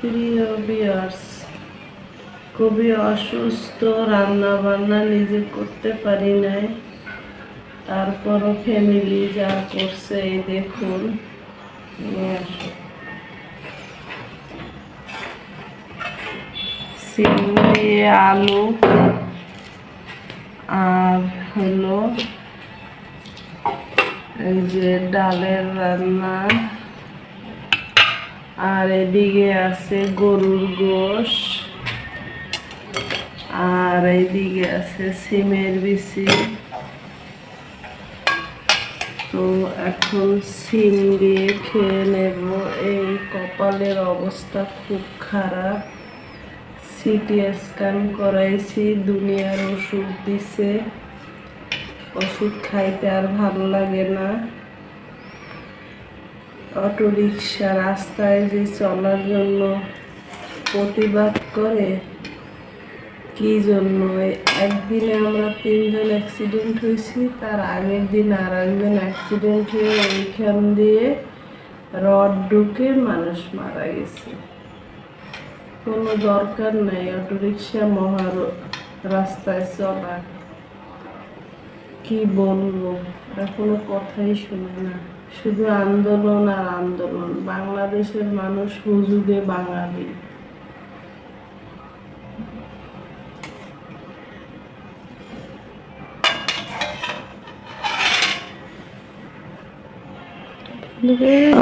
প্রিয় বিয়ার্স খুবই অসুস্থ রান্না বান্না নিজে করতে পারি নাই। তারপরও ফ্যামিলি যা করছে, এই দেখুন। সিম আলু আর হলো এই যে ডালের রান্না। আর এদিকে আছে গরুর গোশ। আর এইদিকে আছে সিমের বিচি। তো এখন সিম দিয়ে খেয়ে নেব। এই কপালের অবস্থা খুব খারাপ। সিটি স্ক্যান করাইছি, দুনিয়ার ওষুধ দিছে। ওষুধ খাইতে আর ভালো লাগে না। অটো রিক্সা রাস্তায় যে চলার জন্য প্রতিবাদ করে, কি জন্য? একদিনে আমরা তিনজন অ্যাক্সিডেন্ট হয়েছি, তার আগের দিন আর একজন অ্যাক্সিডেন্ট হয়ে ওইখান দিয়ে রড ঢুকে মানুষ মারা গেছে। কোনো দরকার নেই অটো রিক্সা মহা রাস্তায় চলা। কি বলব? এরা কোনো কথাই শুনে না। শুধু আন্দোলন আর আন্দোলন, বাংলাদেশের মানুষ হুজুগে বাঙালি।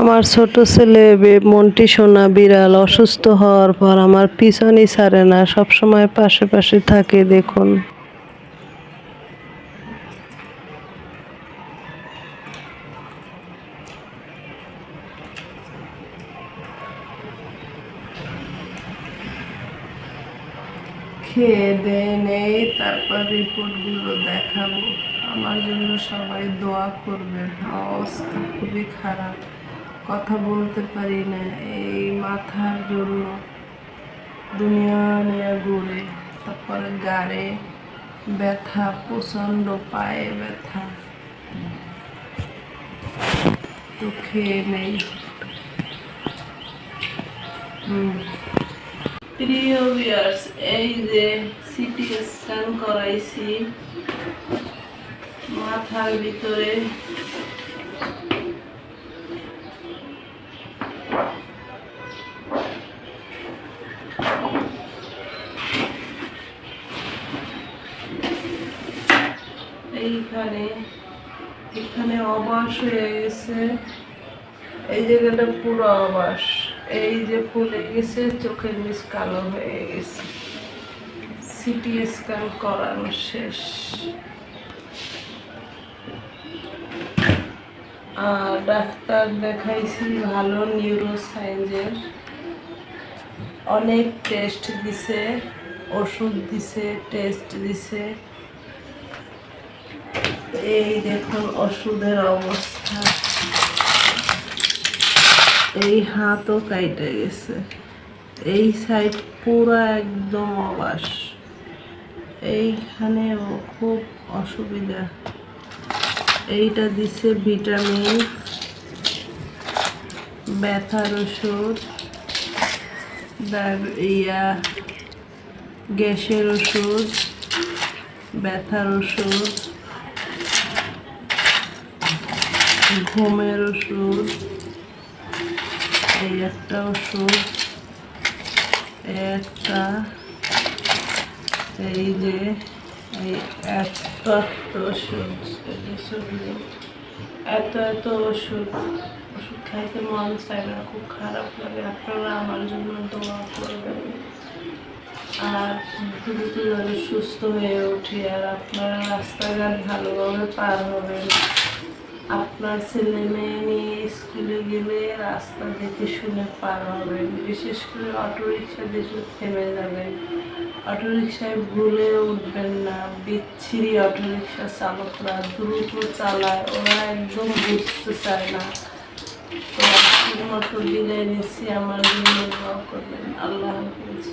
আমার ছোট ছেলে মন্টি সোনা বিড়াল অসুস্থ হওয়ার পর আমার পিছনই ছাড়ে না, সবসময় পাশে পাশে থাকে, দেখুন। খেয়ে দিয়ে নেই, তারপর রিপোর্টগুলো দেখাবো। আমার জন্য সবাই দোয়া করবেন অবস্থা খুবই খারাপ। কথা বলতে পারি না। এই মাথার জন্য দুনিয়া নিয়ে ঘুরে, তারপরে গাড়ে ব্যথা, প্রচণ্ড পায়ে ব্যথা। তো খেয়ে নেই। হুম। প্রিয় ভিউয়ার্স এই যে সিটি স্ক্যান করাইছি, মাথার ভিতরে। এইখানে, এখানে অবাস হয়ে গেছে। এই জায়গাটা পুরো অবাস। এই যে ফুলে গেছে, চোখের নিচ কালো হয়ে গেছে। সিটি স্ক্যান করানো শেষ। আর ডাক্তার দেখাইছি ভালো নিউরো সায়েন্সের অনেক টেস্ট দিছে, ওষুধ দিছে টেস্ট দিছে। এই দেখুন ওষুধের অবস্থা। এই হাতও কাইটে গেছে। এই সাইড পুরো একদম অবাস এইখানেও খুব অসুবিধা। এইটা দিছে ভিটামিন ব্যথার ওষুধ ইয়া, গ্যাসের ওষুধ ব্যথার ওষুধ ঘুমের ওষুধ এই একটা ওষুধ, একটা, এই যে, এই এত ওষুধ। এত এত ওষুধ ওষুধ খাইতে মন চায় না, খুব খারাপ লাগে, আপনারা আমার জন্য দোয়া করবেন আর দ্রুত সুস্থ হয়ে উঠি, আর আপনারা রাস্তাঘাট ভালোভাবে পার হবেন আপনার ছেলে মেয়ে নিয়ে স্কুলে গেলে রাস্তা দেখে শুনে পার হবেন। বিশেষ করে অটো রিক্সা দেখলে থেমে যাবেন। অটো রিক্সায় ভুলে উঠবেন না। বিচ্ছিরি অটো রিক্সা চালকরা দ্রুত চালায়। ওরা একদম বুঝতে চায় না। তো মতো বিদায় নিচ্ছি, আমার জন্য করবেন। আল্লাহ হাফিজ।